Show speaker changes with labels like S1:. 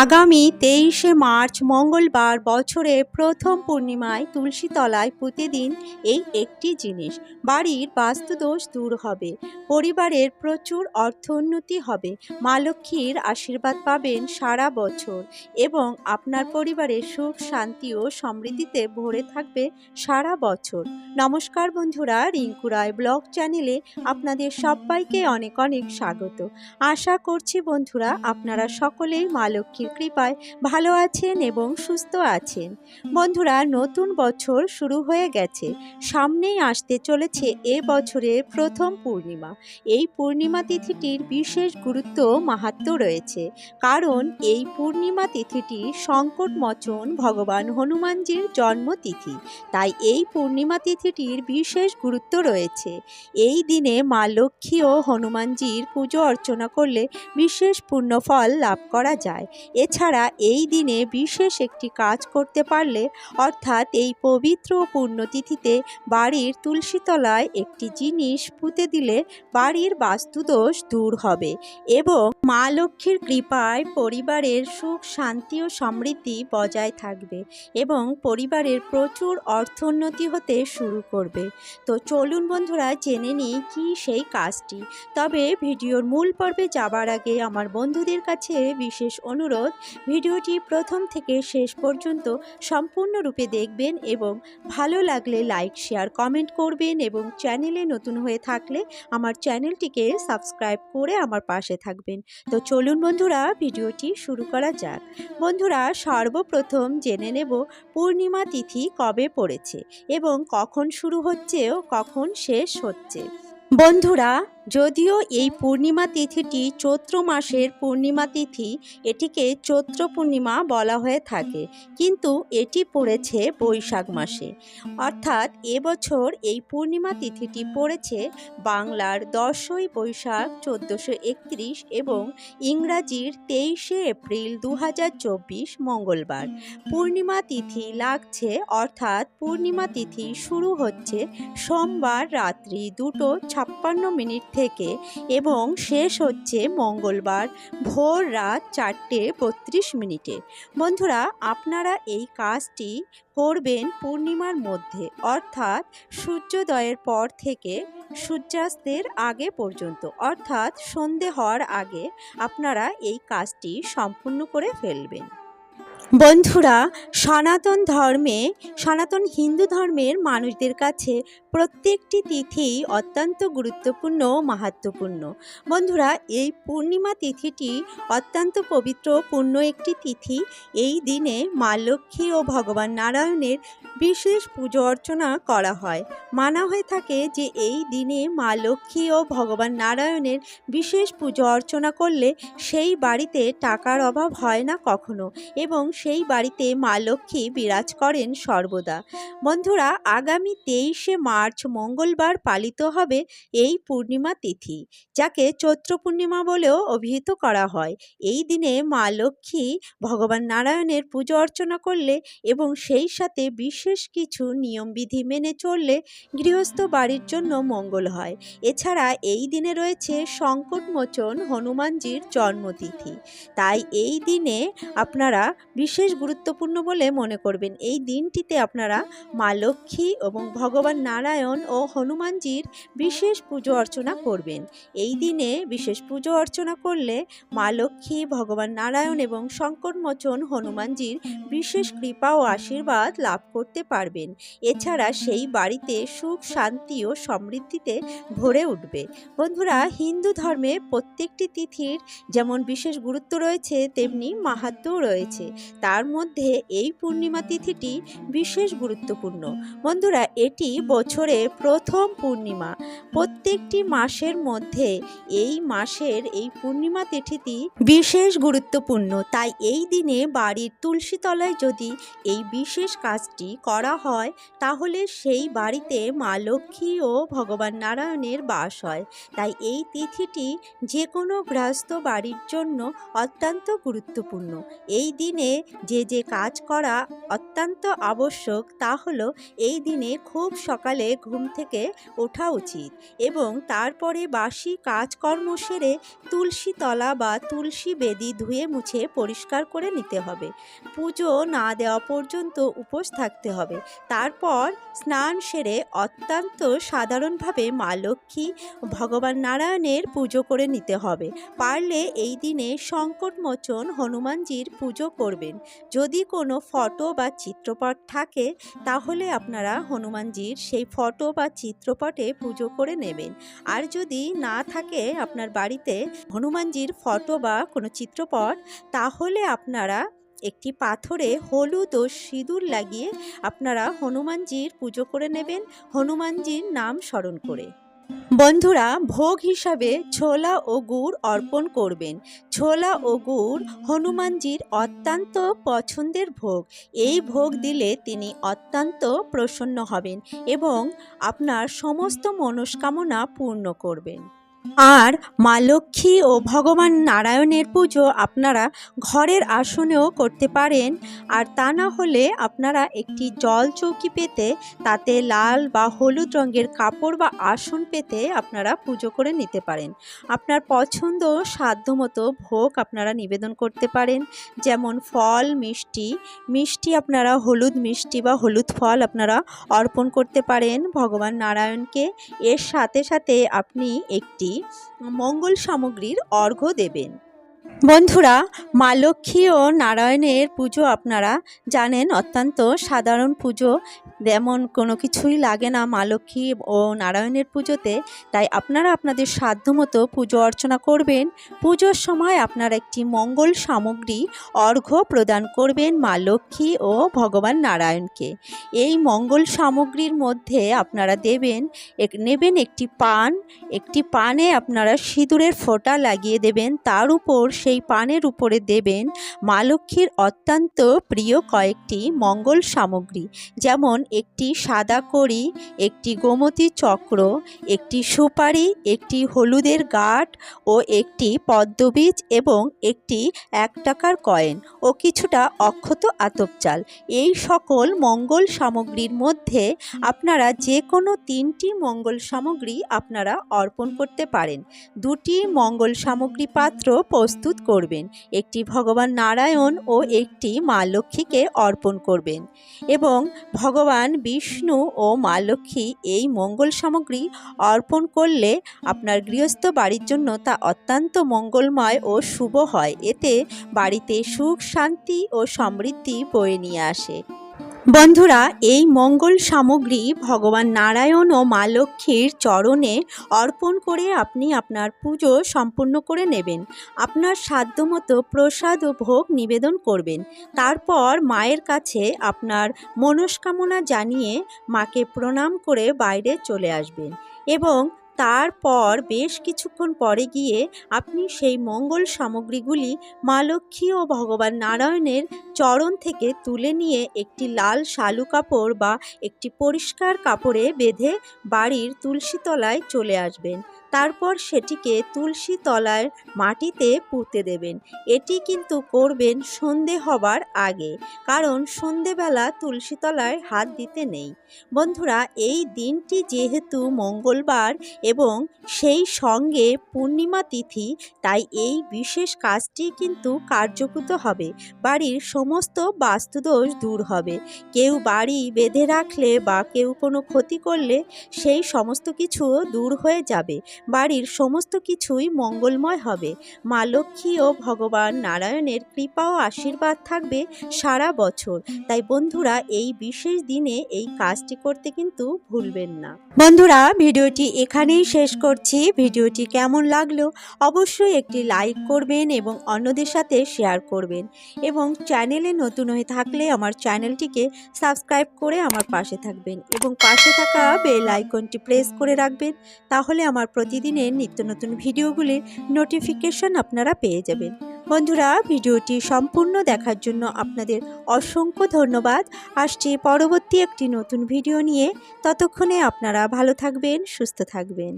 S1: আগামী তেইশে মার্চ, মঙ্গলবার বছরের প্রথম পূর্ণিমায় তুলসীতলায় প্রতিদিন এই একটি জিনিস। বাড়ির বাস্তুদোষ দূর হবে। পরিবারের প্রচুর অর্থোন্নতি হবে। মা লক্ষ্মীর আশীর্বাদ পাবেন সারা বছর এবং আপনার পরিবারের সুখ, শান্তি ও সমৃদ্ধিতে ভরে থাকবে সারা বছর। নমস্কার বন্ধুরা, রিঙ্কু রায় ব্লগ চ্যানেলে আপনাদের সবাইকে অনেক অনেক স্বাগত। আশা করছি বন্ধুরা, আপনারা সকলেই মা লক্ষ্মীর কৃপায় ভালো আছেন এবং সুস্থ আছেন। বন্ধুরা, নতুন বছর শুরু হয়ে গেছে। সামনেই আসতে চলেছে এ বছরের প্রথম পূর্ণিমা। এই পূর্ণিমা তিথিটির বিশেষ গুরুত্ব মাহাত্ম রয়েছে। কারণ এই পূর্ণিমা তিথিটি সংকটমোচন ভগবান হনুমানজির জন্মতিথি। তাই এই পূর্ণিমা তিথিটির বিশেষ গুরুত্ব রয়েছে। এই দিনে মা লক্ষ্মী ও হনুমানজির পুজো অর্চনা করলে বিশেষ পুণ্যফল লাভ করা যায়। এছাড়া এই দিনে বিশেষ একটি কাজ করতে পারলে, অর্থাৎ এই পবিত্র পুণ্যতিথিতে বাড়ির তুলসীতলায় একটি জিনিস পুঁতে দিলে বাড়ির বাস্তুদোষ দূর হবে এবং মা লক্ষ্মীর কৃপায় পরিবারের সুখ, শান্তি ও সমৃদ্ধি বজায় থাকবে এবং পরিবারের প্রচুর অর্থোন্নতি হতে শুরু করবে। তো চলুন বন্ধুরা, জেনে নিই কি সেই কাজটি। তবে ভিডিওর মূল পর্বে যাবার আগে আমার বন্ধুদের কাছে বিশেষ অনুরোধ ভিডিওটি প্রথম থেকে শেষ পর্যন্ত সম্পূর্ণরূপে দেখবেন এবং ভালো লাগলে লাইক, শেয়ার, কমেন্ট করবেন এবং চ্যানেলে নতুন হয়ে থাকলে আমার চ্যানেলটিকে সাবস্ক্রাইব করে আমার পাশে থাকবেন। তো চলুন বন্ধুরা, ভিডিওটি শুরু করা যাক। বন্ধুরা, সর্বপ্রথম জেনে নেব পূর্ণিমা তিথি কবে পড়েছে এবং কখন শুরু হচ্ছে ও কখন শেষ হচ্ছে। বন্ধুরা যদিও এই পূর্ণিমা তিথিটি চৈত্র মাসের পূর্ণিমা তিথি, এটিকে চৈত্র পূর্ণিমা বলা হয়ে থাকে। কিন্তু এটি পড়েছে বৈশাখ মাসে। অর্থাৎ এবছর এই পূর্ণিমা তিথিটি পড়েছে বাংলার দশই বৈশাখ চোদ্দোশো একত্রিশ এবং ইংরাজির তেইশে এপ্রিল দু মঙ্গলবার। পূর্ণিমা তিথি লাগছে, অর্থাৎ পূর্ণিমা তিথি শুরু হচ্ছে সোমবার রাত্রি দুটো ছাপ্পান্ন মিনিট থেকে এবং শেষ হচ্ছে মঙ্গলবার ভোর রাত চারটে বত্রিশ মিনিটে। বন্ধুরা, আপনারা এই কাজটি করবেন পূর্ণিমার মধ্যে, অর্থাৎ সূর্যোদয়ের পর থেকে সূর্যাস্তের আগে পর্যন্ত। অর্থাৎ সন্ধে হওয়ার আগে আপনারা এই কাজটি সম্পূর্ণ করে ফেলবেন। বন্ধুরা, সনাতন ধর্মে, সনাতন হিন্দু ধর্মের মানুষদের কাছে প্রত্যেকটি তিথি অত্যন্ত গুরুত্বপূর্ণ ও মাহাত্মপূর্ণ বন্ধুরা, এই পূর্ণিমা তিথিটি অত্যন্ত পবিত্র পূর্ণ একটি তিথি। এই দিনে মা লক্ষ্মী ও ভগবান নারায়ণের বিশেষ পুজো অর্চনা করা হয়। মানা হয়ে থাকে যে এই দিনে মা লক্ষ্মী ও ভগবান নারায়ণের বিশেষ পুজো অর্চনা করলে সেই বাড়িতে টাকার অভাব হয় না কখনো এবং সেই বাড়িতে মা লক্ষ্মী বিরাজ করেন সর্বদা। বন্ধুরা, আগামী তেইশে মার্চ মঙ্গলবার পালিত হবে এই পূর্ণিমা তিথি, যাকে চৈত্র পূর্ণিমা বলেও অভিহিত করা হয়। এই দিনে মা লক্ষ্মী ভগবান নারায়ণের পুজো অর্চনা করলে এবং সেই সাথে বিশেষ কিছু নিয়মবিধি মেনে চললে গৃহস্থ বাড়ির জন্য মঙ্গল হয়। এছাড়া এই দিনে রয়েছে সংকটমোচন হনুমানজির জন্মতিথি। তাই এই দিনে আপনারা বিশেষ গুরুত্বপূর্ণ বলে মনে করবেন। এই দিনটিতে আপনারা মা লক্ষ্মী এবং ভগবান নারায়ণ ও হনুমানজির বিশেষ পুজো অর্চনা করবেন। এই দিনে বিশেষ পুজো অর্চনা করলে মা লক্ষ্মী, ভগবান নারায়ণ এবং সংকটমোচন হনুমানজির বিশেষ কৃপা ও আশীর্বাদ লাভ করতে পারবেন। এছাড়া সেই বাড়িতে সুখ, শান্তি ও সমৃদ্ধিতে ভরে উঠবে। বন্ধুরা, হিন্দু ধর্মে প্রত্যেকটি তিথির যেমন বিশেষ গুরুত্ব রয়েছে, তেমনি মাহাত্ম্যও রয়েছে। তার মধ্যে এই পূর্ণিমা তিথিটি বিশেষ গুরুত্বপূর্ণ। বন্ধুরা, এটি বছরে প্রথম পূর্ণিমা। প্রত্যেকটি মাসের মধ্যে এই মাসের এই পূর্ণিমা তিথিটি বিশেষ গুরুত্বপূর্ণ। তাই এই দিনে বাড়ির তুলসী তলায় যদি এই বিশেষ কাজটি করা হয়, তাহলে সেই বাড়িতে মা লক্ষ্মী ও ভগবান নারায়ণের বাস হয়। তাই এই তিথিটি যে কোনো গৃহস্থ বাড়ির জন্য অত্যন্ত গুরুত্বপূর্ণ। এই দিনে যে যে কাজ করা অত্যন্ত আবশ্যক, তা হলো এই দিনে খুব সকালে ঘুম থেকে ওঠা উচিত এবং তারপরে বাসি কাজকর্ম সেরে তুলসী তলা বা তুলসী বেদি ধুয়ে মুছে পরিষ্কার করে নিতে হবে। পুজো না দেওয়া পর্যন্ত উপোস থাকতে হবে। তারপর স্নান সেরে অত্যন্ত সাধারণভাবে মা লক্ষ্মী ভগবান নারায়ণের পুজো করে নিতে হবে। পারলে এই দিনে সংকটমোচন হনুমানজির পুজো করবেন। যদি কোনো ফটো বা চিত্রপট থাকে, তাহলে আপনারা হনুমানজির সেই ফটো বা চিত্রপটে পুজো করে নেবেন। আর যদি না থাকে আপনার বাড়িতে হনুমানজির ফটো বা কোনো চিত্রপট, তাহলে আপনারা একটি পাথরে হলুদ ও সিঁদুর লাগিয়ে আপনারা হনুমানজির পুজো করে নেবেন। হনুমানজির নাম স্মরণ করে। বন্ধুরা, ভোগ হিসাবে ছোলা ও গুড় অর্পণ করবেন। ছোলা ও গুড় হনুমানজির অত্যন্ত পছন্দের ভোগ। এই ভোগ দিলে তিনি অত্যন্ত প্রসন্ন হবেন এবং আপনার সমস্ত মনস্কামনা পূর্ণ করবেন। আর মা লক্ষ্মী ও ভগবান নারায়ণের পুজো আপনারা ঘরের আসনেও করতে পারেন। আর তা না হলে আপনারা একটি জল চৌকি পেতে, তাতে লাল বা হলুদ রঙের কাপড় বা আসন পেতে আপনারা পুজো করে নিতে পারেন। আপনার পছন্দ সাধ্যমতো ভোগ আপনারা নিবেদন করতে পারেন। যেমন ফল, মিষ্টি মিষ্টি আপনারা হলুদ মিষ্টি বা হলুদ ফল আপনারা অর্পণ করতে পারেন ভগবান নারায়ণকে। এর সাথে সাথে আপনি একটি মঙ্গল সামগ্রীর অর্ঘ্য দেবেন। বন্ধুরা, মা লক্ষ্মী ও নারায়ণের পুজো আপনারা জানেন, অত্যন্ত সাধারণ পুজো। যেমন কোনো কিছুই লাগে না মা লক্ষ্মী ও নারায়ণের পুজোতে। তাই আপনারা আপনাদের সাধ্যমতো পুজো অর্চনা করবেন। পুজোর সময় আপনারা একটি মঙ্গল সামগ্রী অর্ঘ্য প্রদান করবেন মা লক্ষ্মী ও ভগবান নারায়ণকে। এই মঙ্গল সামগ্রীর মধ্যে আপনারা দেবেন নেবেন একটি পান। একটি পানে আপনারা সিঁদুরের ফোঁটা লাগিয়ে দেবেন। তার উপর সেই পানের উপরে দেবেন মা লক্ষ্মীর অত্যন্ত প্রিয় কয়েকটি মঙ্গল সামগ্রী, যেমন একটি সাদা কড়ি, একটি গোমতী চক্র, একটি সুপারি, একটি হলুদের গাঠ ও একটি পদ্মবীজ এবং একটি এক টাকার কয়েন ও কিছুটা অক্ষত আতপ চাল এই সকল মঙ্গল সামগ্রীর মধ্যে আপনারা যে কোনো তিনটি মঙ্গল সামগ্রী আপনারা অর্পণ করতে পারেন। দুটি মঙ্গল সামগ্রী পাত্র প্রস্তুত করবেন, একটি ভগবান নারায়ণ ও একটি মা লক্ষ্মীকে অর্পণ করবেন। এবং ভগবান বিষ্ণু ও মা লক্ষ্মী এই মঙ্গল সামগ্রী অর্পণ করলে আপনার গৃহস্থ বাড়ির জন্য তা অত্যন্ত মঙ্গলময় ও শুভ হয়। এতে বাড়িতে সুখ, শান্তি ও সমৃদ্ধি বয়ে নিয়ে আসে। বন্ধুরা, এই মঙ্গল সামগ্রী ভগবান নারায়ণ ও মা লক্ষ্মীর চরণে অর্পণ করে আপনি আপনার পুজো সম্পূর্ণ করে নেবেন। আপনার সাধ্যমতো প্রসাদ ও ভোগ নিবেদন করবেন। তারপর মায়ের কাছে আপনার মনস্কামনা জানিয়ে মাকে প্রণাম করে বাইরে চলে আসবেন এবং তারপর বেশ কিছুক্ষণ পরে গিয়ে আপনি সেই মঙ্গল সামগ্রীগুলি মা লক্ষ্মী ও ভগবান নারায়ণের চরণ থেকে তুলে নিয়ে একটি লাল শালু কাপড় বা একটি পরিষ্কার কাপড়ে বেঁধে বাড়ির তুলসী তলায় চলে আসবেন। তারপর সেটিকে তুলসী তলায় মাটিতে পুঁতে দেবেন। এটি কিন্তু করবেন সন্ধে হবার আগে, কারণ সন্ধেবেলা তুলসী তলায় হাত দিতে নেই। বন্ধুরা, এই দিনটি যেহেতু মঙ্গলবার এবং সেই সঙ্গে পূর্ণিমা তিথি, তাই এই বিশেষ কাজটি কিন্তু কার্যকৃত হবে। বাড়ির সমস্ত বাস্তুদোষ দূর হবে। কেউ বাড়ি বেঁধে রাখলে বা কেউ কোনো ক্ষতি করলে সেই সমস্ত কিছু দূর হয়ে যাবে। বাড়ির সমস্ত কিছুই মঙ্গলময় হবে। মা লক্ষ্মী ও ভগবান নারায়ণের কৃপা ও আশীর্বাদ থাকবে সারা বছর। তাই বন্ধুরা, এই বিশেষ দিনে এই কাজটি করতে কিন্তু ভুলবেন না। বন্ধুরা, ভিডিওটি এখানেই শেষ করছি। ভিডিওটি কেমন লাগল অবশ্যই একটি লাইক করবেন এবং অন্যদের সাথে শেয়ার করবেন। এবং চ্যানেলে নতুন হয়ে থাকলে আমার চ্যানেলটিকে সাবস্ক্রাইব করে আমার পাশে থাকবেন এবং পাশে থাকা বেল আইকনটি প্রেস করে রাখবেন। তাহলে আমার প্রতিদিনের নিত্য নতুন ভিডিওগুলির নোটিফিকেশন আপনারা পেয়ে যাবেন। বন্ধুরা, ভিডিওটি সম্পূর্ণ দেখার জন্য আপনাদের অসংখ্য ধন্যবাদ। আসছি পরবর্তী একটি নতুন ভিডিও নিয়ে। ততক্ষণে আপনারা ভালো থাকবেন, সুস্থ থাকবেন।